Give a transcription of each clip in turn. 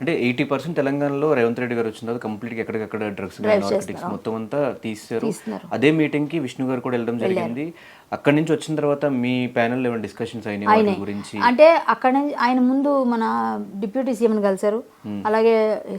అంటే eighty percent తెలంగాణలో రేవంత్ రెడ్డి గారు వచ్చిన తర్వాత కంప్లీట్గా ఎక్కడికక్కడ డ్రగ్స్ నార్కటిక్స్ మొత్తం అంతా తీస్తారు అదే మీటింగ్కి విష్ణు గారు కూడా వెళ్ళడం జరిగింది. అక్కడి నుంచి వచ్చిన తర్వాత మీ ప్యానెల్ ఏమైనా డిస్కషన్స్ అయినాయి గురించి? అంటే అక్కడ నుంచి ఆయన ముందు మన డిప్యూటీ సీఎంని కలిశారు. అలాగే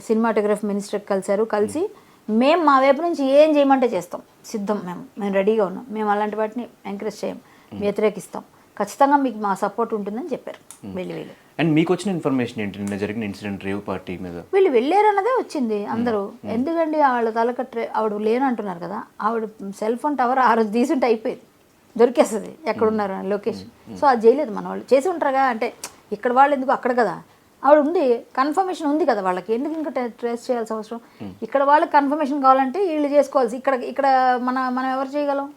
సినిమాటోగ్రఫీ మినిస్టర్ కలిశారు. కలిసి మేము మా వైపు నుంచి ఏం చేయమంటే చేస్తాం. సిద్ధం మేము మేము రెడీగా ఉన్నాం. మేము అలాంటి వాటిని ఎంకరేజ్ చేయం. వ్యతిరేకిస్తాం. ఖచ్చితంగా మీకు మా సపోర్ట్ ఉంటుందని చెప్పారు. వెళ్ళి వీళ్ళు. అండ్ మీకు వచ్చిన ఇన్ఫర్మేషన్ ఏంటి? నిన్న జరిగిన ఇన్సిడెంట్ రేవ్ పార్టీ మీద. వీళ్ళు వెళ్ళారు అన్నదే వచ్చింది అందరూ. ఎందుకండి వాళ్ళ తలకట్రే ఆవిడ లేనంటున్నారు కదా ఆవిడ సెల్ ఫోన్ టవర్ ఆ రోజు తీసుంటే అయిపోయింది. దొరికేస్తుంది ఎక్కడున్నారు లొకేషన్ సో అది చేయలేదు మన వాళ్ళు చేసి ఉంటారుగా? అంటే ఇక్కడ వాళ్ళు ఎందుకు? అక్కడ కదా. ఆవిడ ఉంది కన్ఫర్మేషన్ ఉంది కదా వాళ్ళకి. ఎందుకు ఇంకా ట్రేస్ చేయాల్సిన అవసరం? ఇక్కడ వాళ్ళకి కన్ఫర్మేషన్ కావాలంటే వీళ్ళు చేసుకోవాల్సి ఇక్కడ ఇక్కడ మన మనం ఎవరు చేయగలం?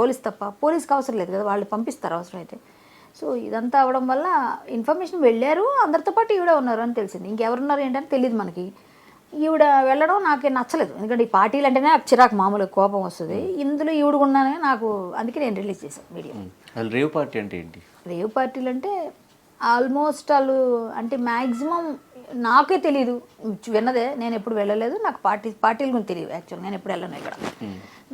పోలీస్ తప్ప. పోలీస్కి అవసరం లేదు కదా వాళ్ళు పంపిస్తారు అవసరం అయితే సో ఇదంతా అవడం వల్ల ఇన్ఫర్మేషన్ వెళ్ళారు అందరితో పాటు ఈవిడ ఉన్నారు అని తెలిసింది. ఇంకెవరున్నారు ఏంటని తెలియదు మనకి. ఈవిడ వెళ్ళడం నాకు నచ్చలేదు. ఎందుకంటే ఈ పార్టీలు అంటేనే నాకు చిరాకు మామూలుగా కోపం వస్తుంది. ఇందులో ఈవిడ ఉన్నానే నాకు అందుకే నేను రిలీజ్ చేశాను అసలు రేవ్ పార్టీ అంటే ఏంటి? రేవ్ పార్టీలు అంటే ఆల్మోస్ట్ వాళ్ళు అంటే మ్యాక్సిమం నాకే తెలియదు విన్నదే. నేను ఎప్పుడు వెళ్ళలేదు. నాకు పార్టీ పార్టీల గురించి తెలియదు యాక్చువల్. నేను ఎప్పుడు వెళ్ళను ఇక్కడ.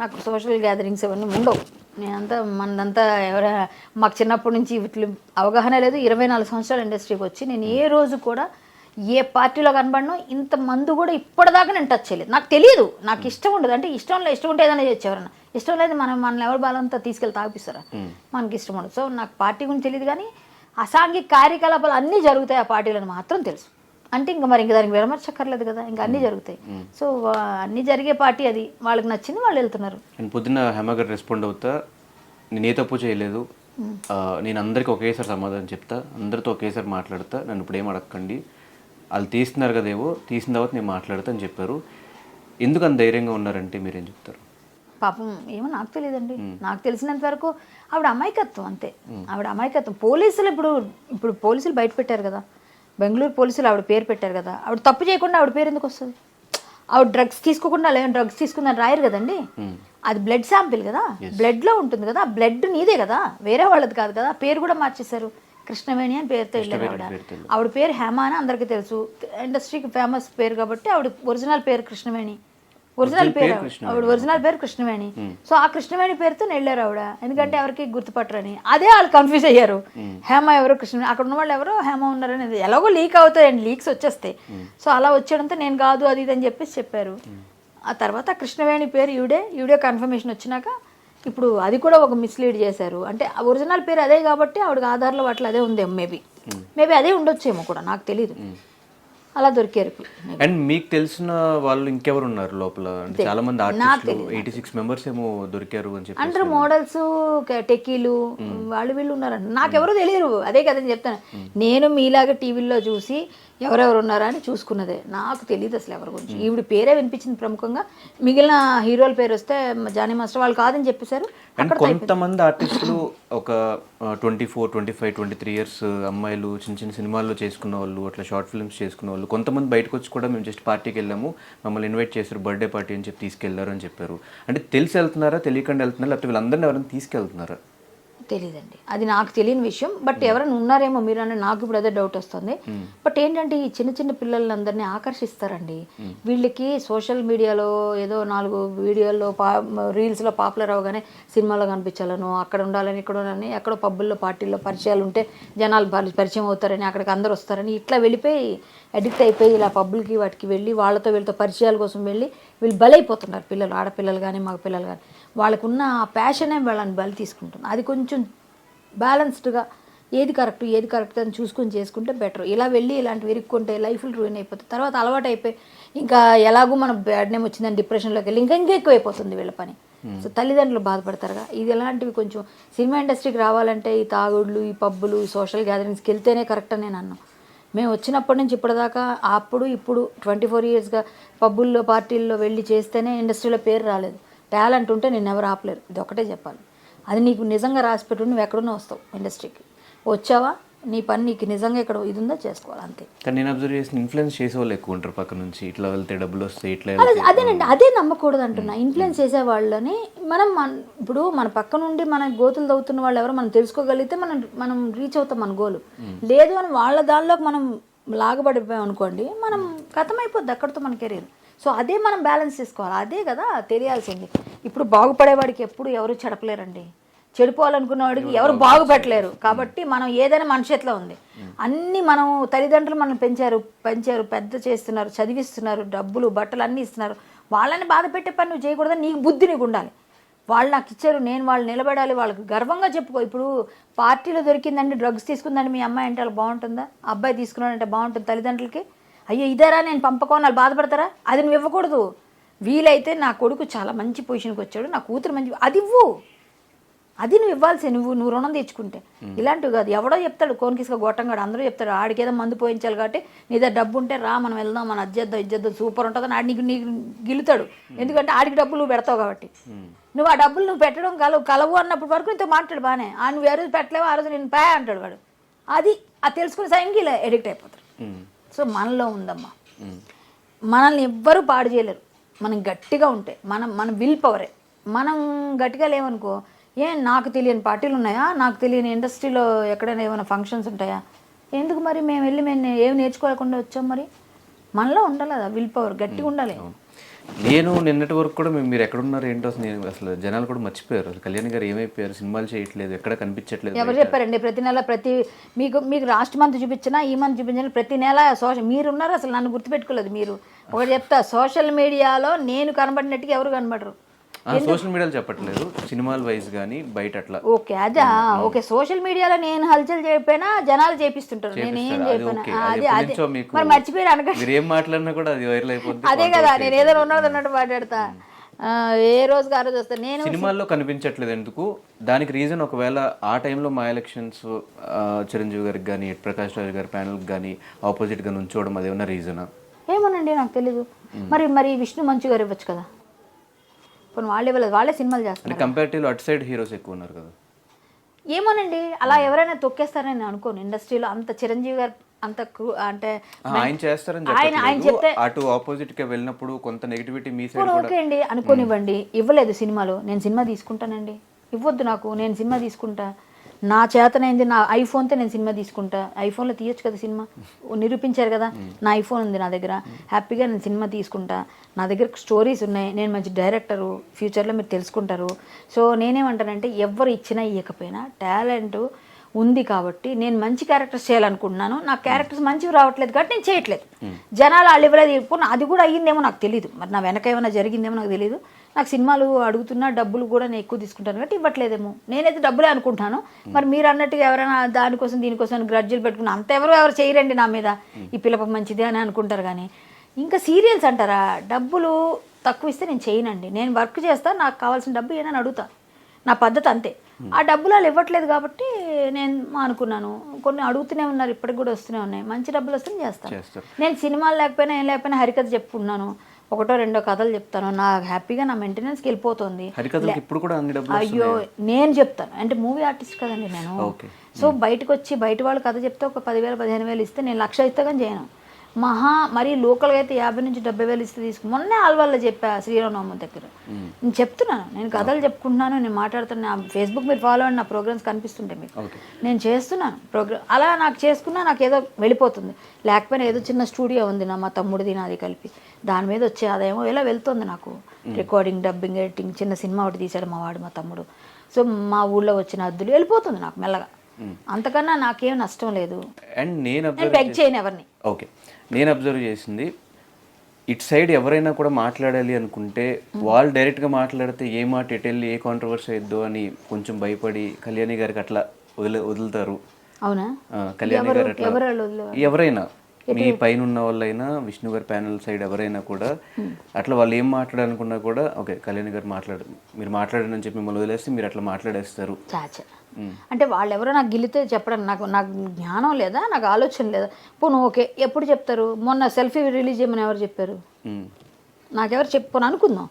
నాకు సోషల్ గ్యాదరింగ్స్ అవన్నీ ఉండవు. నేనంతా మనంతా ఎవరైనా మాకు చిన్నప్పటి నుంచి వీటి అవగాహన లేదు. ఇరవై నాలుగు సంవత్సరాల ఇండస్ట్రీకి వచ్చి నేను ఏ రోజు కూడా ఏ పార్టీలో కనబడను ఇంత మందు కూడా ఇప్పటిదాకా నేను టచ్ చేయలేదు. నాకు తెలియదు. నాకు ఇష్టం ఉండదు. అంటే ఇష్టం లేదు ఇష్టం ఉంటే ఏదైనా చేయొచ్చు ఎవరన్నా ఇష్టం లేదు మనం మన ఎవరి బాలంతా తీసుకెళ్ళి తాగిపిస్తారా? మనకి ఇష్టం ఉండదు. సో నాకు పార్టీ గురించి తెలియదు కానీ అసాంఘిక కార్యకలాపాలు అన్నీ జరుగుతాయి ఆ పార్టీలను మాత్రం తెలుసు. అంటే ఇంకా మరి ఇంకా దానికి విరమర్చక్కర్లేదు కదా ఇంకా అన్నీ జరుగుతాయి. సో అన్నీ జరిగే పార్టీ అది. వాళ్ళకి నచ్చింది వాళ్ళు వెళ్తున్నారు. నేను పొద్దున్న హేమ గారు రెస్పాండ్ అవుతా. నేను ఏ తప్పు చేయలేదు. నేను అందరికీ ఒకేసారి సమాధానం చెప్తా. అందరితో ఒకేసారి మాట్లాడతా. నన్ను ఇప్పుడు ఏం అడగకండి వాళ్ళు తీస్తున్నారు కదేవో తీసిన తర్వాత నేను మాట్లాడతా అని చెప్పారు. ఎందుకు అంత ధైర్యంగా ఉన్నారంటే మీరేం చెప్తారు? పాపం ఏమో నాకు తెలియదండి. నాకు తెలిసినంత వరకు ఆవిడ అమాయకత్వం అంతే. ఆవిడ అమాయకత్వం. పోలీసులు ఇప్పుడు ఇప్పుడు పోలీసులు బయట పెట్టారు కదా. బెంగళూరు పోలీసులు ఆవిడ పేరు పెట్టారు కదా. ఆవిడ తప్పు చేయకుండా ఆవిడ పేరు ఎందుకు వస్తుంది? ఆవిడ డ్రగ్స్ తీసుకోకుండా లేని డ్రగ్స్ తీసుకుందని రాయరు కదండి? అది బ్లడ్ శాంపిల్ కదా. బ్లడ్లో ఉంటుంది కదా. బ్లడ్ నీదే కదా. వేరే వాళ్ళది కాదు కదా. పేరు కూడా మార్చేశారు. కృష్ణవేణి అని పేరుతో వెళ్ళారు ఆవిడ. ఆవిడ పేరు హేమ అని అందరికీ తెలుసు. ఇండస్ట్రీకి ఫేమస్ పేరు కాబట్టి ఆవిడ ఒరిజినల్ పేరు కృష్ణవేణి. ఒరిజినల్ పేరు ఆవిడ ఒరిజినల్ పేరు కృష్ణవేణి. సో ఆ కృష్ణవేణి పేరుతో వెళ్ళారు ఆవిడ. ఎందుకంటే ఎవరికి గుర్తుపట్టరని. అదే వాళ్ళు కన్ఫ్యూజ్ అయ్యారు. హేమ ఎవరు కృష్ణ అక్కడ ఉన్న వాళ్ళు ఎవరో హేమ ఉన్నారని ఎలాగో లీక్ అవుతాయండి లీక్స్ వచ్చేస్తాయి సో అలా వచ్చేయడంతో నేను కాదు అది ఇది అని చెప్పేసి చెప్పారు. ఆ తర్వాత కృష్ణవేణి పేరు ఈవిడే. ఈవిడే కన్ఫర్మేషన్ వచ్చినాక ఇప్పుడు అది కూడా ఒక మిస్లీడ్ చేశారు. అంటే ఒరిజినల్ పేరు అదే కాబట్టి ఆవిడకి ఆధార్లో వాటిలో అదే ఉందేమో మేబీ మేబీ అదే ఉండొచ్చేమో కూడా నాకు తెలియదు అలా దొరికారు. అండ్ మీకు తెలిసిన వాళ్ళు ఇంకెవరు ఉన్నారు లోపల? అంటే చాలా మంది ఆర్టిస్టులు ఎయిటీ సిక్స్ మెంబర్స్ ఏమో దొరికారు అని చెప్పి అందరూ మోడల్స్ టెక్కీలు వాళ్ళు వీళ్ళు ఉన్నారంట నాకెవరో తెలియరు. అదే కదని చెప్తాను. నేను మీలాగా టీవీల్లో చూసి ఎవరెవరు ఉన్నారా అని చూసుకున్నదే. నాకు తెలియదు అసలు ఎవరి గురించి. ఈవిడ పేరే వినిపించింది ప్రముఖంగా. మిగిలిన హీరోల పేరు వస్తే జానీ మాస్టర్ వాళ్ళు కాదని చెప్పేశారు. అండ్ కొంతమంది ఆర్టిస్టులు ఒక twenty four twenty five twenty three years అమ్మాయిలు చిన్న చిన్న సినిమాల్లో చేసుకున్న వాళ్ళు అట్లా షార్ట్ ఫిల్మ్స్ చేసుకున్న వాళ్ళు కొంతమంది బయటకు వచ్చి కూడా మేము జస్ట్ పార్టీకి వెళ్ళాము. మమ్మల్ని ఇన్వైట్ చేశారు బర్త్డే పార్టీ అని చెప్పి తీసుకెళ్ళారు అని చెప్పారు. అంటే తెలిసి వెళ్తున్నారా తెలియకుండా వెళ్తున్నారా లేకపోతే వీళ్ళందరినీ ఎవరైనా తీసుకెళ్తున్నారా? తెలియదండి అది నాకు తెలియని విషయం. బట్ ఎవరైనా ఉన్నారేమో మీరు అంటే నాకు ఇప్పుడు అదే డౌట్ వస్తుంది. బట్ ఏంటంటే ఈ చిన్న చిన్న పిల్లలందరినీ ఆకర్షిస్తారండి. వీళ్ళకి సోషల్ మీడియాలో ఏదో నాలుగు వీడియోల్లో పా రీల్స్లో పాపులర్ అవగానే సినిమాలో కనిపించాలను అక్కడ ఉండాలని ఇక్కడ ఉండాలని ఎక్కడో పబ్బుల్లో పార్టీల్లో పరిచయాలు ఉంటే జనాలు పరి- పరిచయం అవుతారని అక్కడికి అందరూ వస్తారని ఇట్లా వెళ్ళిపోయి అడిక్ట్ అయిపోయి ఇలా పబ్బులకి వాటికి వెళ్ళి వాళ్ళతో వీళ్ళతో పరిచయాల కోసం వెళ్ళి వీళ్ళు బలైపోతున్నారు పిల్లలు ఆడపిల్లలు కానీ మగ పిల్లలు కానీ వాళ్ళకున్న ఆ ప్యాషనే వాళ్ళని బలి తీసుకుంటుంది. అది కొంచెం బ్యాలెన్స్డ్గా ఏది కరెక్ట్ ఏది కరెక్ట్ అని చూసుకొని చేసుకుంటే బెటర్ ఇలా వెళ్ళి ఇలాంటి విరుక్కుంటే లైఫ్లు రూయిన్ అయిపోతుంది తర్వాత అలవాటు అయిపోయి ఇంకా ఎలాగో మన బ్యాడ్ నేమ్ వచ్చిందని డిప్రెషన్లోకి వెళ్ళి ఇంకా ఇంకా ఎక్కువ అయిపోతుంది వీళ్ళ పని. సో తల్లిదండ్రులు బాధపడతారుగా. ఇది ఎలాంటివి కొంచెం సినిమా ఇండస్ట్రీకి రావాలంటే ఈ తాగుడులు ఈ పబ్బులు ఈ సోషల్ గ్యాదరింగ్స్కి వెళ్తేనే కరెక్ట్ అని నేను అన్నాను మేము వచ్చినప్పటి నుంచి ఇప్పటిదాకా అప్పుడు ఇప్పుడు ట్వంటీ ఫోర్ ఇయర్స్గా పబ్బుల్లో పార్టీల్లో వెళ్ళి చేస్తేనే ఇండస్ట్రీలో పేరు రాలేదు. టాలెంట్ ఉంటే నేను ఎవరు ఆపలేరు. ఇది ఒకటే చెప్పాలి. అది నీకు నిజంగా రాసి పెట్టు నువ్వు ఎక్కడున్నా వస్తావు ఇండస్ట్రీకి. వచ్చావా? నీ పని నీకు నిజంగా ఇక్కడ ఇది ఉందో? చేసుకోవాలి. అంతే. కానీ నేను అబ్జర్వ్ చేసిన ఇన్ఫ్లుయెన్స్ చేసే వాళ్ళు ఎక్కువ ఉంటారు పక్క నుంచి. ఇట్లా వెళ్తే డబ్బులు వస్తాయి ఇట్లా అదేనండి. అదే నమ్మకూడదు అంటున్నా ఇన్ఫ్లుయెన్స్ చేసే వాళ్ళని మనం మన ఇప్పుడు మన పక్క నుండి మన గోతులు తవ్వుతున్న వాళ్ళు ఎవరో మనం తెలుసుకోగలిగితే మనం మనం రీచ్ అవుతాం మన గోలు లేదు అని వాళ్ళ దానిలోకి మనం లాగబడిపోయాం అనుకోండి మనం అయిపోద్ది అక్కడితో మన కెరీర్ సో అదే మనం బ్యాలెన్స్ చేసుకోవాలి. అదే కదా తెలియాల్సింది. ఇప్పుడు బాగుపడేవాడికి ఎప్పుడు ఎవరు చెడపలేరండి. చెడిపోవాలనుకున్న వాడికి ఎవరు బాగుపెట్టలేరు కాబట్టి మనం ఏదైనా మన చేతిలో ఉంది. అన్నీ మనం తల్లిదండ్రులు మనం పెంచారు పెంచారు పెద్ద చేస్తున్నారు చదివిస్తున్నారు డబ్బులు బట్టలు అన్నీ ఇస్తున్నారు. వాళ్ళని బాధ పెట్టే పని నువ్వు చేయకూడదని నీకు బుద్ధి నీకు ఉండాలి. వాళ్ళు నాకు ఇచ్చారు నేను వాళ్ళు నిలబడాలి వాళ్ళకి గర్వంగా చెప్పుకో. ఇప్పుడు పార్టీలో దొరికిందండి డ్రగ్స్ తీసుకుందండి మీ అమ్మాయి అంటే వాళ్ళు బాగుంటుందా? అబ్బాయి తీసుకున్నాడంటే బాగుంటుంది తల్లిదండ్రులకి? అయ్యో ఇదేరా నేను పంపకోని వాళ్ళు బాధపడతారా? అది నువ్వు ఇవ్వకూడదు. వీలైతే నా కొడుకు చాలా మంచి పొజిషన్కి వచ్చాడు నా కూతురు మంచి అది ఇవ్వు. అది నువ్వు ఇవ్వాల్సి నువ్వు నువ్వు రుణం తెచ్చుకుంటే ఇలాంటివి కాదు ఎవడో చెప్తాడు కోన్కిస్గా గొట్టంగాడు అందరూ చెప్తాడు ఆడికి ఏదో మందు పోయించాలి కాబట్టి నీ దగ్గర డబ్బు ఉంటే రా మనం వెళ్దాం మనం అజ్జేద్దాం ఇజ్జేద్దాం సూపర్ ఉంటుందని ఆడి నీకు నీకు గిలుతాడు ఎందుకంటే ఆడికి డబ్బులు నువ్వు పెడతావు కాబట్టి. నువ్వు ఆ డబ్బులు నువ్వు పెట్టడం కలవు కలవు అన్నప్పుడు వరకు నీతో మాట్లాడు బాగానే ఆ నువ్వు ఏ రోజు పెట్టలేవు ఆ రోజు నేను పే అంటాడు వాడు. అది అది తెలుసుకుని ఇలా ఎడిక్ట్ అయిపోతారు ఉమ్, సో మనలో ఉందమ్మా. మనల్ని ఎవ్వరూ పాడు చేయలేరు. మనం గట్టిగా ఉంటే మనం మన విల్ పవరే. మనం గట్టిగా లేవనుకో ఏం నాకు తెలియని పార్టీలు ఉన్నాయా? నాకు తెలియని ఇండస్ట్రీలో ఎక్కడైనా ఏమైనా ఫంక్షన్స్ ఉంటాయా? ఎందుకు మరి మేము వెళ్ళి మేము ఏం నేర్చుకోకుండా వచ్చాం మరి? మనలో ఉండాలి కదా విల్ పవర్ గట్టిగా ఉండాలి. నేను నిన్నటి వరకు కూడా మేము మీరు ఎక్కడున్నారు ఏంటో అసలు నేను అసలు జనాలు కూడా మర్చిపోయారు. అసలు కళ్యాణ్ గారు ఏమైపోయారు? సినిమాలు చేయట్లేదు ఎక్కడ కనిపించట్లేదు ఎవరు చెప్పారండి? ప్రతి నెల ప్రతి మీకు మీకు లాస్ట్ మంత్ చూపించినా ఈ మంత్ చూపించినా ప్రతి నెల సోషల్ మీరు ఉన్నారు అసలు నన్ను గుర్తుపెట్టుకోలేదు మీరు. ఒకటి చెప్తా సోషల్ మీడియాలో నేను కనబడినట్టుగా ఎవరు కనబడరు. సోషల్ మీడియాలో చెప్పట్లేదు. సినిమాల వైజ్ కానీ బయట అట్లా. ఓకే అదా? ఓకే సోషల్ మీడియాలో నేను హల్చల్ చేయకపోయినా జనాలు చేపిస్తుంటారు. నేను ఏం చేపిస్తారు. అది అది మరి మర్చిపోయారు అనకండి. మీరు ఏం మాట్లాడినా కూడా అది వైరల్ అయిపోద్ది. అదే కదా నేను ఏదైనా ఉన్నది అన్నట్టు మాట్లాడతా. ఏ రోజుకి ఆ రోజు వస్తాను నేను సినిమాల్లో కనిపించట్లేదు ఎందుకు? దానికి రీజన్ ఒకవేళ ఆ టైంలో మా ఎలక్షన్స్ చిరంజీవి గారికి కానీ ప్రకాష్ రాజ్ గారి ప్యానల్కి కానీ ఆపోజిట్గా నుంచోవడం అది ఏమన్నా రీజనా? ఏమోనండి నాకు తెలీదు. మరి మరి విష్ణు మంచు గారు ఇవ్వచ్చు కదా? పోనీ వాళ్ళు ఇవ్వలేదు వాళ్ళే సినిమాలు చేస్తారు కంపారిటివ్ అటు సైడ్ హీరోస్ ఎక్కువ ఉన్నారు కదా. ఏమోనండి అలా ఎవరైనా తొక్కేస్తారని నేను అనుకోను. ఇండస్ట్రీలో అంత చిరంజీవి గారు అంత క్రూ- అంటే ఆ, ఆయన చేస్తారని ఆయన ఆయన చెప్పట్లేదు చెప్తే అటు ఆపోజిట్గా వెళ్ళినప్పుడు కొంత నెగిటివిటీ మీ సైడ్ పోనీ ఓకే అండి అనుకోనివ్వండి. ఇవ్వలేదు సినిమాలో. నేను సినిమా తీసుకుంటానండి. ఇవ్వద్దు నాకు. నేను సినిమా తీసుకుంటా. నా చేతనైంది నా ఐఫోన్తో నేను సినిమా తీసుకుంటా. ఐఫోన్లో తీయొచ్చు కదా సినిమా. నిరూపించారు కదా నా ఐఫోన్ ఉంది నా దగ్గర. హ్యాపీగా నేను సినిమా తీసుకుంటా. నా దగ్గర స్టోరీస్ ఉన్నాయి. నేను మంచి డైరెక్టరు ఫ్యూచర్లో మీరు తెలుసుకుంటారు. సో నేనేమంటానంటే ఎవరు ఇచ్చినా ఇవ్వకపోయినా టాలెంట్ ఉంది కాబట్టి నేను మంచి క్యారెక్టర్స్ చేయాలనుకుంటున్నాను. నా క్యారెక్టర్స్ మంచివి రావట్లేదు కాబట్టి నేను చేయట్లేదు. జనాలు వాళ్ళు ఇవ్వలేదు అది కూడా అయ్యిందేమో నాకు తెలియదు మరి నా వెనక ఏమైనా జరిగిందేమో నాకు తెలియదు నాకు సినిమాలు అడుగుతున్నా డబ్బులు కూడా నేను ఎక్కువ తీసుకుంటాను కాబట్టి ఇవ్వట్లేదేమో. నేనైతే డబ్బులే అనుకుంటాను. మరి మీరు అన్నట్టుగా ఎవరైనా దానికోసం దీనికోసం గ్రడ్జులు పెట్టుకున్నా అంత ఎవరు ఎవరు చేయరండి నా మీద. ఈ పిల్లప మంచిది అని అనుకుంటారు కానీ. ఇంకా సీరియల్స్ అంటారా? డబ్బులు తక్కువ ఇస్తే నేను చేయనండి. నేను వర్క్ చేస్తా నాకు కావాల్సిన డబ్బు ఏనని అడుగుతా. నా పద్ధతి అంతే. ఆ డబ్బులు వాళ్ళు ఇవ్వట్లేదు కాబట్టి నేను అనుకున్నాను. కొన్ని అడుగుతూనే ఉన్నారు ఇప్పటికి కూడా వస్తూనే ఉన్నాయి. మంచి డబ్బులు వస్తే చేస్తాను నేను సినిమాలు లేకపోయినా ఏం లేకపోయినా హరికథ చెప్పుకున్నాను ఒకటో రెండో కథలు చెప్తాను. నా హ్యాపీగా నా మెయింటెనెన్స్కి వెళ్ళిపోతుంది. ఇప్పుడు కూడా అయ్యో నేను చెప్తాను. అంటే మూవీ ఆర్టిస్ట్ కదండి నేను. సో బయటకు వచ్చి బయట వాళ్ళు కథ చెప్తే ఒక పదివేలు పదిహేను వేలు ఇస్తే నేను లక్ష ఇస్తే కానీ చేయను. మహా మరీ లోకల్గా అయితే యాభై నుంచి డెబ్బై వేలు ఇస్తే తీసుకు. మొన్నే ఆల్వాళ్ళలో చెప్పా శ్రీరామనవమి దగ్గర. నేను చెప్తున్నాను నేను కథలు చెప్పుకుంటున్నాను నేను మాట్లాడుతున్నా ఫేస్బుక్ మీరు ఫాలో అండి నా ప్రోగ్రామ్స్ కనిపిస్తుంటాయి మీకు. నేను చేస్తున్నాను ప్రోగ్రామ్ అలా నాకు చేసుకున్నా నాకు ఏదో వెళ్ళిపోతుంది. లేకపోయినా ఏదో చిన్న స్టూడియో ఉంది నా మా తమ్ముడిది నాది కలిపి. దాని మీద వచ్చే ఆదాయం ఇలా వెళ్తుంది నాకు. రికార్డింగ్ డబ్బింగ్ ఎడిటింగ్ చిన్న సినిమా ఒకటి తీశాడు మా వాడు మా తమ్ముడు. సో మా ఊళ్ళో వచ్చిన అద్దులు వెళ్ళిపోతుంది నాకు మెల్లగా. అంతకన్నా నాకేం నష్టం లేదు. అండ్ నేను బెగ్ చేయను ఎవరిని. ఓకే. నేను అబ్జర్వ్ చేసింది ఇటు సైడ్ ఎవరైనా కూడా మాట్లాడాలి అనుకుంటే వాళ్ళు డైరెక్ట్గా మాట్లాడితే ఏ మాట ఎటు వెళ్ళి ఏ కాంట్రవర్సీ అయిద్దో అని కొంచెం భయపడి కళ్యాణి గారికి అట్లా వదిలే వదులుతారు. అవునా? కళ్యాణి గారు అట్లా? ఎవరైనా. మీ పైన ఉన్న వాళ్ళైనా విష్ణు గారి ప్యానల్ సైడ్ ఎవరైనా కూడా అట్లా వాళ్ళు ఏం మాట్లాడాలనుకున్నా కూడా ఓకే కళ్యాణి గారు మాట్లాడు మీరు మాట్లాడని అని చెప్పి మిమ్మల్ని వదిలేస్తే మీరు అట్లా మాట్లాడేస్తారు. అంటే వాళ్ళు ఎవరో నాకు గిలితే చెప్పడం నాకు నాకు జ్ఞానం లేదా? నాకు ఆలోచన లేదా? పోను ఓకే ఎప్పుడు చెప్తారు? మొన్న సెల్ఫీ రిలీజ్ చేయమని ఎవరు చెప్పారు? నాకెవరు చెప్పుకొని అనుకుందాం.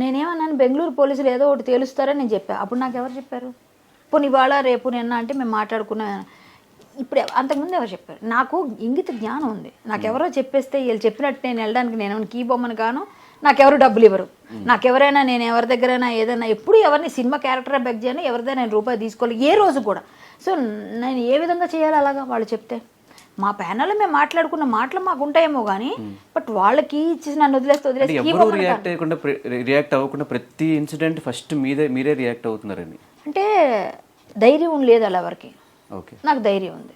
నేనేమన్నాను బెంగళూరు పోలీసులు ఏదో ఒకటి తేలుస్తారని నేను చెప్పా. అప్పుడు నాకు ఎవరు చెప్పారు? పోనీ ఇవాళ రేపు నిన్న అంటే మేము మాట్లాడుకున్నా ఇప్పుడు అంతకుముందు ఎవరు చెప్పారు? నాకు ఇంగిత జ్ఞానం ఉంది. నాకెవరో చెప్పేస్తే వీళ్ళు చెప్పినట్టు నేను వెళ్ళడానికి నేను కీ బొమ్మను కాను నాకెవరు డబ్బులు ఇవ్వరు. నాకెవరైనా నేను ఎవరి దగ్గరైనా ఏదైనా ఎప్పుడు ఎవరిని సినిమా క్యారెక్టర్ బెగ్ చేయను ఎవరిదైనా నేను రూపాయి తీసుకోవాలి ఏ రోజు కూడా. సో నేను ఏ విధంగా చేయాలి అలాగా వాళ్ళు చెప్తే? మా ప్యానల్లో మేము మాట్లాడుకున్న మాటలు మాకు ఉంటాయేమో కానీ బట్ వాళ్ళకి ఇచ్చేసి నన్ను వదిలేస్తే అంటే వదిలేసి ఈ ఎవరు బొమ్మను రియాక్ట్ అయ్యకుండా రియాక్ట్ అవ్వకుండా ప్రతి ఇన్సిడెంట్ ఫస్ట్ మీదే మీరే రియాక్ట్ అవుతున్నారని అంటే ధైర్యం లేదు అలా ఎవరికి. ఓకే. నాకు ధైర్యం ఉంది.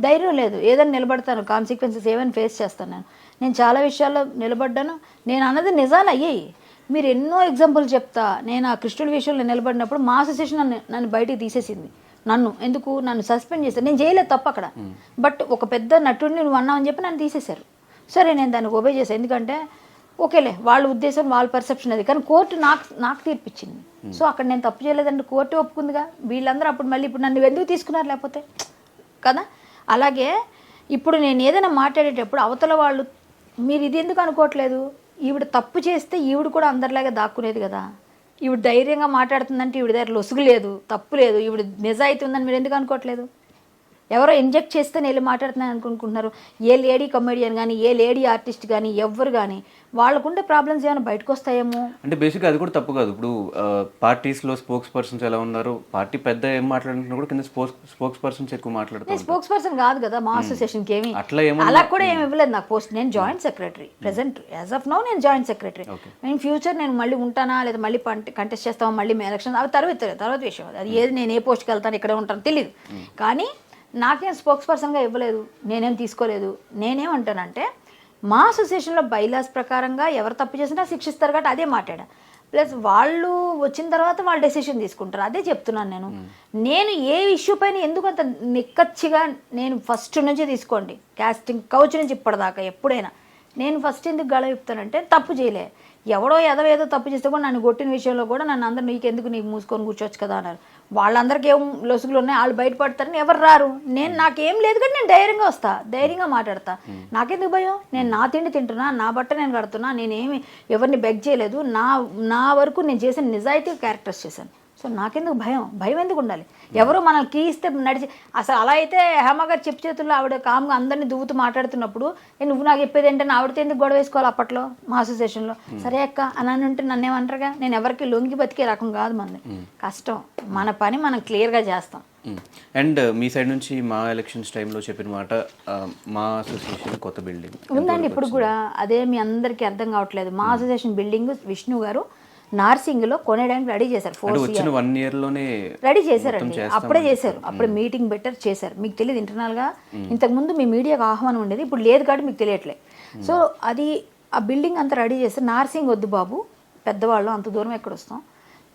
ధైర్యం లేదు. ఏదైనా నిలబడతాను. కాన్సిక్వెన్సెస్ ఏమైనా ఫేస్ చేస్తాను నేను. నేను చాలా విషయాల్లో నిలబడ్డాను. నేను అన్నది నిజాలు అయ్యాయి. మీరు ఎన్నో ఎగ్జాంపుల్ చెప్తా. నేను ఆ కృష్ణుడి విషయంలో నిలబడినప్పుడు మా అసోసియేషన్ నన్ను నన్ను బయటికి తీసేసింది. నన్ను ఎందుకు? నన్ను సస్పెండ్ చేశారు. నేను చేయలేదు తప్ప అక్కడ. బట్ ఒక పెద్ద నటుడిని నువ్వు అన్నావని చెప్పి నన్ను తీసేశారు. సరే నేను దానికి ఒబే చేశాను ఎందుకంటే ఓకేలే వాళ్ళ ఉద్దేశం వాళ్ళ పర్సెప్షన్ అది. కానీ కోర్టు నాకు నాకు తీర్పిచ్చింది. సో అక్కడ నేను తప్పు చేయలేదంటే కోర్టు ఒప్పుకుందిగా? వీళ్ళందరూ అప్పుడు మళ్ళీ ఇప్పుడు నన్ను ఎందుకు తీసుకున్నారు లేకపోతే? కదా? అలాగే ఇప్పుడు నేను ఏదైనా మాట్లాడేటప్పుడు అవతల వాళ్ళు మీరు ఇది ఎందుకు అనుకోవట్లేదు? ఈవిడ తప్పు చేస్తే ఈవిడ కూడా అందరిలాగా దాక్కునేది కదా. ఈవిడ ధైర్యంగా మాట్లాడుతుందంటే ఈవిడ దగ్గర లొసుగు లేదు తప్పు లేదు ఈవిడ నిజాయితీ ఉందని మీరు ఎందుకు అనుకోవట్లేదు? ఎవరో ఇంజెక్ట్ చేస్తే నేను మాట్లాడుతున్నాను అనుకుంటున్నారు. ఏ లేడీ కమెడియన్ కానీ ఏ లేడీ ఆర్టిస్ట్ కానీ ఎవ్వరు కానీ వాళ్ళకుండే ప్రాబ్లమ్స్ ఏమైనా బయటకు వస్తాయేమో అంటే బేసిక్గా అది కూడా తప్పు కాదు. ఇప్పుడు పార్టీస్లో స్పోక్స్ పర్సన్స్ ఎలా ఉన్నారు? పార్టీ పెద్ద ఏం మాట్లాడుతున్నా కూడా కింద స్పోక్స్ స్పోక్స్ పర్సన్స్ ఎక్కువ మాట్లాడుతూ నేను స్పోక్స్ పర్సన్ కాదు కదా మా అసోసియేషన్కి ఏమి? అట్లా ఏమన్నా అలా కూడా ఏమి ఇవ్వలేదు నాకు పోస్ట్ నేను joint secretary present as of now నేను జాయింట్ సెక్రటరీ నేను ఫ్యూచర్ నేను మళ్ళీ ఉంటానా లేదా మళ్ళీ కంటెస్ట్ చేస్తామా మళ్ళీ ఎలక్షన్ అవి తర్వాత తర్వాత విషయం అది. అది ఏది నేను ఏ పోస్ట్కి వెళ్తాను ఇక్కడ ఉంటాను తెలియదు కానీ నాకేం స్పోక్స్ పర్సన్గా ఇవ్వలేదు నేనేం తీసుకోలేదు. నేనేమంటానంటే మా అసోసియేషన్లో బైలాస్ ప్రకారంగా ఎవరు తప్పు చేసినా శిక్షిస్తారు కాబట్టి అదే మాట్లాడా. ప్లస్ వాళ్ళు వచ్చిన తర్వాత వాళ్ళు డెసిషన్ తీసుకుంటారు. అదే చెప్తున్నాను నేను. నేను ఏ ఇష్యూ పైన ఎందుకు అంత నిక్కచ్చిగా నేను ఫస్ట్ నుంచి తీసుకోండి. కాస్టింగ్ కౌచ్ నుంచి ఇప్పటిదాకా ఎప్పుడైనా. నేను ఫస్ట్ ఎందుకు గళ చెప్తానంటే తప్పు చేయలే. ఎవడో ఏదో ఏదో తప్పు చేస్తే కూడా నన్ను కొట్టిన విషయంలో కూడా నన్ను అందరు నీకెందుకు నీకు మూసుకొని కూర్చోవచ్చు కదా అన్నారు. వాళ్ళందరికీ ఏం లొసుగులు ఉన్నాయి? వాళ్ళు బయటపడతారని ఎవరు రారు. నేను నాకేం లేదు కానీ నేను ధైర్యంగా వస్తా. ధైర్యంగా మాట్లాడతా. నాకెందుకు భయం? నేను నా తిండి తింటున్నా నా బట్ట నేను కడుతున్నా నేనేమి ఎవరిని బెగ్ చేయలేదు. నా నా వరకు నేను చేసిన నిజాయితీ క్యారెక్టర్స్ చేశాను. సో నాకెందుకు భయం? భయం ఎందుకు ఉండాలి? ఎవరు మనల్ని కీ ఇస్తే నడిచి అసలు అలా అయితే హేమ గారు చెప్పు చేతుల్లో ఆవిడ కామ్గా అందరినీ దువ్వుతూ మాట్లాడుతున్నప్పుడు "ఏ, నువ్వు నాకు చెప్పేది ఏంటంటే ఆవిడతో ఎందుకు గొడవ వేసుకోవాలి అప్పట్లో మా అసోసియేషన్లో సరే అక్క అని అని ఉంటే నన్ను ఏమంటారుగా? నేను ఎవరికి లొంగి బతికే రకం కాదు మంది కష్టం. మన పని మనం క్లియర్గా చేస్తాం. అండ్ మీ సైడ్ నుంచి మా ఎలక్షన్స్ టైంలో చెప్పిన మాట మా అసోసియేషన్ కొత్త బిల్డింగ్ ఉందండి ఇప్పుడు కూడా. అదే మీ అందరికీ అర్థం కావట్లేదు. మా అసోసియేషన్ బిల్డింగ్ విష్ణు గారు నార్సింగ్లో కొనేయడానికి రెడీ చేశారు ఫోర్ వచ్చిన వన్ ఇయర్లోనే రెడీ చేశారండి అప్పుడే చేశారు. అప్పుడే మీటింగ్ బెటర్ చేశారు. మీకు తెలియదు ఇంటర్నల్గా. ఇంతకుముందు మీ మీడియాకు ఆహ్వానం ఉండేది. ఇప్పుడు లేదు కాబట్టి మీకు తెలియట్లే. సో అది ఆ బిల్డింగ్ అంతా రెడీ చేస్తే నార్సింగ్ వద్దు బాబు. పెద్దవాళ్ళు అంత దూరం ఎక్కడ వస్తాం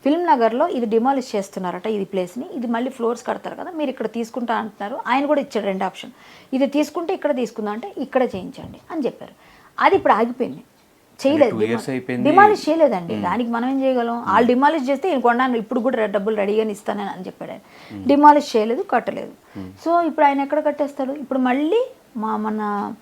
ఫిల్మ్ నగర్లో ఇది డిమాలిష్ చేస్తున్నారట ఇది ప్లేస్ని. ఇది మళ్ళీ ఫ్లోర్స్ కడతారు కదా మీరు ఇక్కడ తీసుకుంటా అంటున్నారు. ఆయన కూడా ఇచ్చాడు రెండు ఆప్షన్. ఇది తీసుకుంటే ఇక్కడ తీసుకుందాం అంటే ఇక్కడ చేయించండి అని చెప్పారు. అది ఇప్పుడు ఆగిపోయింది. చేయలేదు. డిమాలిష్ చేయలేదండి. దానికి మనం ఏం చేయగలం? వాళ్ళు డిమాలిష్ చేస్తే ఈయన కొన్నాను ఇప్పుడు కూడా డబ్బులు రెడీగానే ఇస్తానని అని చెప్పాడు ఆయన డిమాలిష్ చేయలేదు కట్టలేదు. సో ఇప్పుడు ఆయన ఎక్కడ కట్టేస్తాడు ఇప్పుడు మళ్ళీ మా మన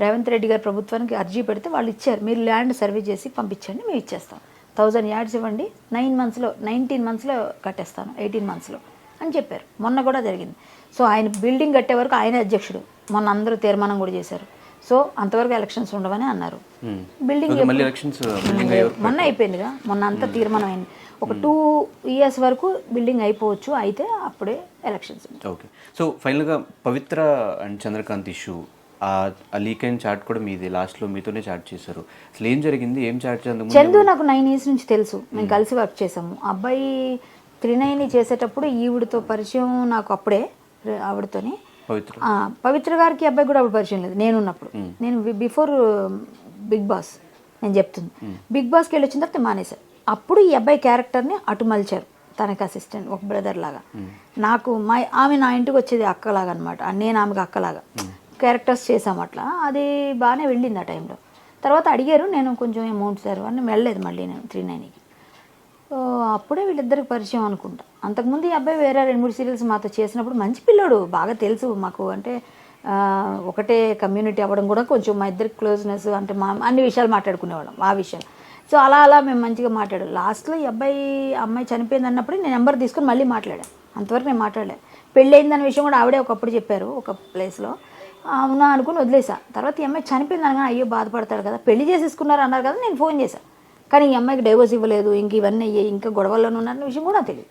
రేవంత్ రెడ్డి గారి ప్రభుత్వానికి అర్జీ పెడితే వాళ్ళు ఇచ్చారు. మీరు ల్యాండ్ సర్వే చేసి పంపించండి మేము ఇచ్చేస్తాం. థౌజండ్ యార్డ్స్ ఇవ్వండి నైన్ మంత్స్లో నైన్టీన్ మంత్స్లో కట్టేస్తాను ఎయిటీన్ మంత్స్లో అని చెప్పారు. మొన్న కూడా జరిగింది. సో ఆయన బిల్డింగ్ కట్టే వరకు ఆయన అధ్యక్షుడు. మొన్న అందరూ తీర్మానం కూడా చేశారు. సో అంతవరకు ఎలక్షన్స్ ఉండవని అన్నారు. బిల్డింగ్ అయ్యే మొన్న అయిపోయిందిగా. మొన్న అంతా తీర్మానం అయింది ఒక టూ ఇయర్స్ వరకు బిల్డింగ్ అయిపోవచ్చు అయితే అప్పుడే ఎలక్షన్స్ ఓకే సో ఫైనల్గా పవిత్ర అండ్ చంద్రకాంత్ ఇష్యూ ఆ లీక్ అయిన చాట్ కూడా మీది లాస్ట్లో మీతోనే చాట్ చేశారు. అసలు ఏం జరిగింది? ఏం చాట్ చేందుకు చందు నాకు నైన్ ఇయర్స్ నుంచి తెలుసు. మేము కలిసి వర్క్ చేసాము అబ్బాయి త్రినైని చేసేటప్పుడు ఈవిడతో పరిచయం నాకు అప్పుడే ఆవిడతోని. పవిత్ర గారికి అబ్బాయి కూడా అప్పుడు పరిచయం లేదు. నేను ఉన్నప్పుడు నేను బిఫోర్ బిగ్ బాస్ నేను చెప్తుంది. బిగ్ బాస్కి వెళ్ళి వచ్చిన తర్వాత మానేశారు. అప్పుడు ఈ అబ్బాయి క్యారెక్టర్ని అటు మలిచారు. తనకి అసిస్టెంట్ ఒక బ్రదర్ లాగా. నాకు మా ఆమె నా ఇంటికి వచ్చేది అక్కలాగా అనమాట నేను ఆమెకు అక్కలాగా. క్యారెక్టర్స్ చేసాం అట్లా. అది బాగానే వెళ్ళింది ఆ టైంలో తర్వాత అడిగారు నేను కొంచెం అమౌంట్ సార్ అని. వెళ్ళలేదు మళ్ళీ నేను త్రీ నైన్కి అప్పుడే వీళ్ళిద్దరికి పరిచయం అనుకుంటా. అంతకుముందు ఈ అబ్బాయి వేరే రెండు మూడు సీరియల్స్ మాతో చేసినప్పుడు మంచి పిల్లోడు బాగా తెలుసు మాకు. అంటే ఒకటే కమ్యూనిటీ అవ్వడం కూడా కొంచెం మా ఇద్దరికి క్లోజ్నెస్ అంటే మా అన్ని విషయాలు మాట్లాడుకునేవాళ్ళం ఆ విషయాలు. సో అలా అలా మేము మంచిగా మాట్లాడాం. లాస్ట్లో ఈ అబ్బాయి అమ్మాయి చనిపోయింది అన్నప్పుడు నేను నెంబర్ తీసుకొని మళ్ళీ మాట్లాడాను అంతవరకు నేను మాట్లాడలే. పెళ్ళి విషయం కూడా ఆవిడే ఒకప్పుడు చెప్పారు ఒక ప్లేస్లో. అవునా అనుకుని వదిలేసా. తర్వాత ఈ అమ్మాయి చనిపోయింది అనగా అయ్యో బాధపడతాడు కదా పెళ్ళి చేసేసుకున్నారు అన్నారు కదా నేను ఫోన్ చేశాను కానీ ఈ అమ్మాయికి డైవర్స్ ఇవ్వలేదు ఇంక ఇవన్నీ అయ్యాయి ఇంకా గొడవల్లోనే ఉన్నారన్న విషయం కూడా తెలియదు.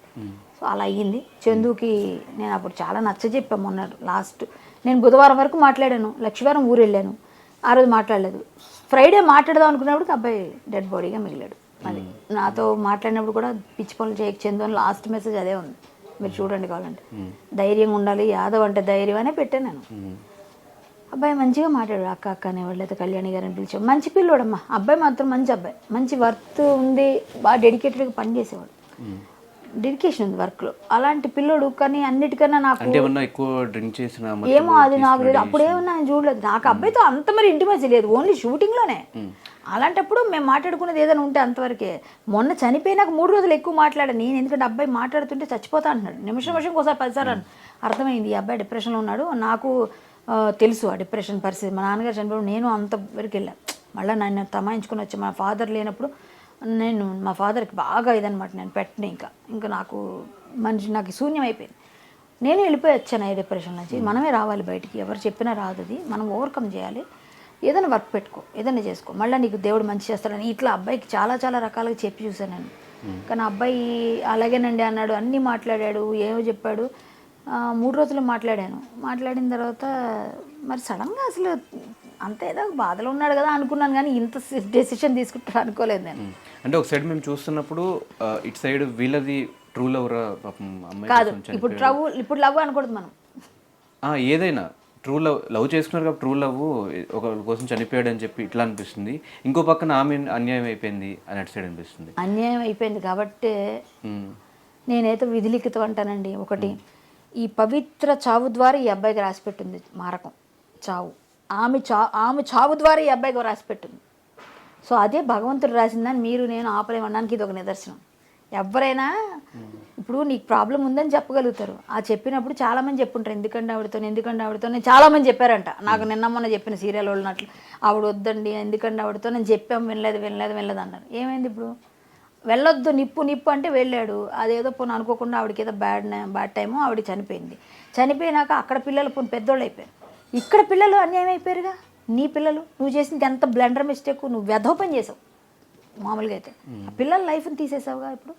సో అలా అయ్యింది. చందుకి నేను అప్పుడు చాలా నచ్చ చెప్పాను మొన్న లాస్ట్ నేను బుధవారం వరకు మాట్లాడాను లక్షవారం ఊరు వెళ్ళాను. ఆ రోజు మాట్లాడలేదు. ఫ్రైడే మాట్లాడదాం అనుకున్నప్పుడు అబ్బాయి డెడ్ బాడీగా మిగిలాడు. అది నాతో మాట్లాడినప్పుడు కూడా పిచ్చి పనులు చేయక చెందు అని లాస్ట్ మెసేజ్ అదే ఉంది. మీరు చూడండి కావాలంటే. ధైర్యంగా ఉండాలి యాదవ్ అంటే ధైర్యం అనే పెట్టాను నేను. అబ్బాయి మంచిగా మాట్లాడాడు అక్క అక్క అనేవాళ్ళు లేదా కళ్యాణి గారిని పిలిచాం మంచి పిల్లోడమ్మా. అబ్బాయి మాత్రం మంచి అబ్బాయి. మంచి వర్త్ ఉంది బాగా డెడికేటెడ్గా పని చేసేవాడు డెడికేషన్ ఉంది వర్క్లో. అలాంటి పిల్లోడు కానీ అన్నిటికన్నా నాకు ఎక్కువ డ్రింక్ చేసిన ఏమో అది నాకు తెలియదు అప్పుడు ఏమన్నా నేను చూడలేదు. నాకు అబ్బాయితో అంత మరి ఇంటిమేసి లేదు. ఓన్లీ షూటింగ్లోనే అలాంటప్పుడు మేము మాట్లాడుకునేది ఏదైనా ఉంటే అంతవరకే. మొన్న చనిపోయినాక మూడు రోజులు ఎక్కువ మాట్లాడాను నేను ఎందుకంటే అబ్బాయి మాట్లాడుతుంటే చచ్చిపోతా అంటున్నాడు. నిమిషం నిమిషంకి ఒకసారి పదిసార్లు. అర్థమైంది. ఈ అబ్బాయి డిప్రెషన్లో ఉన్నాడు. నాకు తెలుసు ఆ డిప్రెషన్ పరిస్థితి. మా నాన్నగారు చనిపోయినప్పుడు నేను అంత వరకు వెళ్ళాను మళ్ళీ నన్ను తమాయించుకొని వచ్చి మా ఫాదర్ లేనప్పుడు నేను మా ఫాదర్కి బాగా ఇదనమాట నేను పెట్టిన ఇంకా. ఇంకా నాకు మనిషి నాకు శూన్యం అయిపోయింది. నేను వెళ్ళిపోయి వచ్చాను ఈ డిప్రెషన్ నుంచి. మనమే రావాలి బయటికి. ఎవరు చెప్పినా రాదు అది. మనం ఓవర్కమ్ చేయాలి. ఏదైనా వర్క్ పెట్టుకో. ఏదైనా చేసుకో. మళ్ళీ నీకు దేవుడు మంచి చేస్తాడని ఇట్లా అబ్బాయికి చాలా చాలా రకాలుగా చెప్పి చూశాను నేను. కానీ అబ్బాయి అలాగేనండి అన్నాడు. అన్నీ మాట్లాడాడు. ఏమో చెప్పాడు. మూడు రోజులు మాట్లాడాను. మాట్లాడిన తర్వాత మరి సడన్గా అసలు అంత ఏదో బాధలో ఉన్నాడు కదా అనుకున్నాను కానీ ఇంత డెసిషన్ తీసుకుంటారు అనుకోలేదు నేను. అంటే ఒక సైడ్ మేము చూస్తున్నప్పుడు ఇటు సైడ్ వీళ్ళది ట్రూ లవర్ కాదు ఇప్పుడు. లవ్ ఇప్పుడు లవ్ అనకూడదు మనం. ఏదైనా ట్రూ లవ్ లవ్ చేసుకున్నారు కాబట్టి ట్రూ లవ్ ఒకరి కోసం చనిపోయాడు అని చెప్పి ఇట్లా అనిపిస్తుంది. ఇంకో పక్కన ఆమె అన్యాయం అయిపోయింది అని అటు సైడ్ అనిపిస్తుంది. అన్యాయం అయిపోయింది కాబట్టి నేనైతే విధిలిఖితం అంటానండి ఒకటి. ఈ పవిత్ర చావు ద్వారా ఈ అబ్బాయికి రాసిపెట్టింది మారకం. చావు. ఆమె చా ఆమె చావు ద్వారా ఈ అబ్బాయికి రాసిపెట్టింది. సో అదే భగవంతుడు రాసిందని మీరు నేను ఆపలేమనడానికి ఇది ఒక నిదర్శనం. ఎవరైనా ఇప్పుడు నీకు ప్రాబ్లం ఉందని చెప్పగలుగుతారు. ఆ చెప్పినప్పుడు చాలామంది చెప్పుంటారు ఎందుకంటే ఆవిడతో ఎందుకంటే ఆవిడతో నేను చాలామంది చెప్పారంట. నాకు నిన్న మొన్న చెప్పిన సీరియల్ వాళ్ళనట్లు ఆవిడ వద్దండి ఎందుకంటే ఆవిడతో నేను చెప్పాం వినలేదు వినలేదు వినలేదు అన్నారు. ఏమైంది ఇప్పుడు? వెళ్ళొద్దు నిప్పు నిప్పు అంటే వెళ్ళాడు. అదేదో పోను అనుకోకుండా ఆవిడకి ఏదో బ్యాడ్ బ్యాడ్ టైము ఆవిడ చనిపోయింది. చనిపోయినాక అక్కడ పిల్లలు పోనీ పెద్దోళ్ళు అయిపోయారు. ఇక్కడ పిల్లలు అన్యాయం అయిపోయారుగా? నీ పిల్లలు? నువ్వు చేసింది ఎంత బ్లండర్ మిస్టేక్ నువ్వు వ్యధోపం చేసావు. మామూలుగా అయితే. ఆ పిల్లల లైఫ్ని తీసేసావుగా ఇప్పుడు?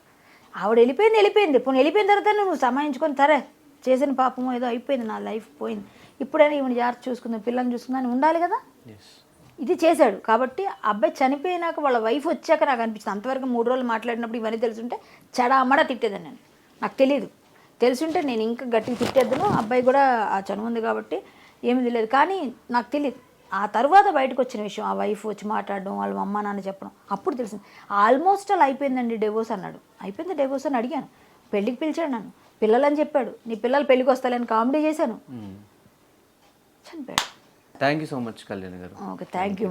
ఆవిడ వెళ్ళిపోయింది వెళ్ళిపోయింది. పోను వెళ్ళిపోయిన తర్వాత నువ్వు సమాయించుకొని సరే చేసిన పాపమో ఏదో అయిపోయింది నా లైఫ్ పోయింది. ఇప్పుడైనా ఈవిడ జాగ్రత్త చూసుకుందాం పిల్లల్ని చూసుకుందా అని ఉండాలి కదా. ఇది చేశాడు. కాబట్టి అబ్బాయి చనిపోయినాక వాళ్ళ వైఫ్ వచ్చాక నాకు అనిపించింది అంతవరకు మూడు రోజులు మాట్లాడినప్పుడు ఇవన్నీ తెలుసుంటే చెడామడ తిట్టేదాన్ని నేను. నాకు తెలియదు తెలుసుంటే నేను ఇంకా గట్టిగా తిట్టేద్దును. అబ్బాయి కూడా ఆ చనువు ఉంది కాబట్టి ఏమీ తెలియదు. కానీ నాకు తెలియదు ఆ తర్వాత బయటకు వచ్చిన విషయం ఆ వైఫ్ వచ్చి మాట్లాడడం వాళ్ళ అమ్మ నాన్న చెప్పడం అప్పుడు తెలిసింది. ఆల్మోస్ట్ అలా అయిపోయిందండి డివోర్స్ అన్నాడు. అయిపోయింది డివోర్స్ అని అడిగాను. పెళ్ళికి పిలిచాడు నన్ను. పిల్లలని చెప్పాడు. నీ పిల్లలు పెళ్ళికి వస్తాలని కామెడీ చేశాను. చనిపోయాడు. Thank you so much Kalyan garu. Okay thank you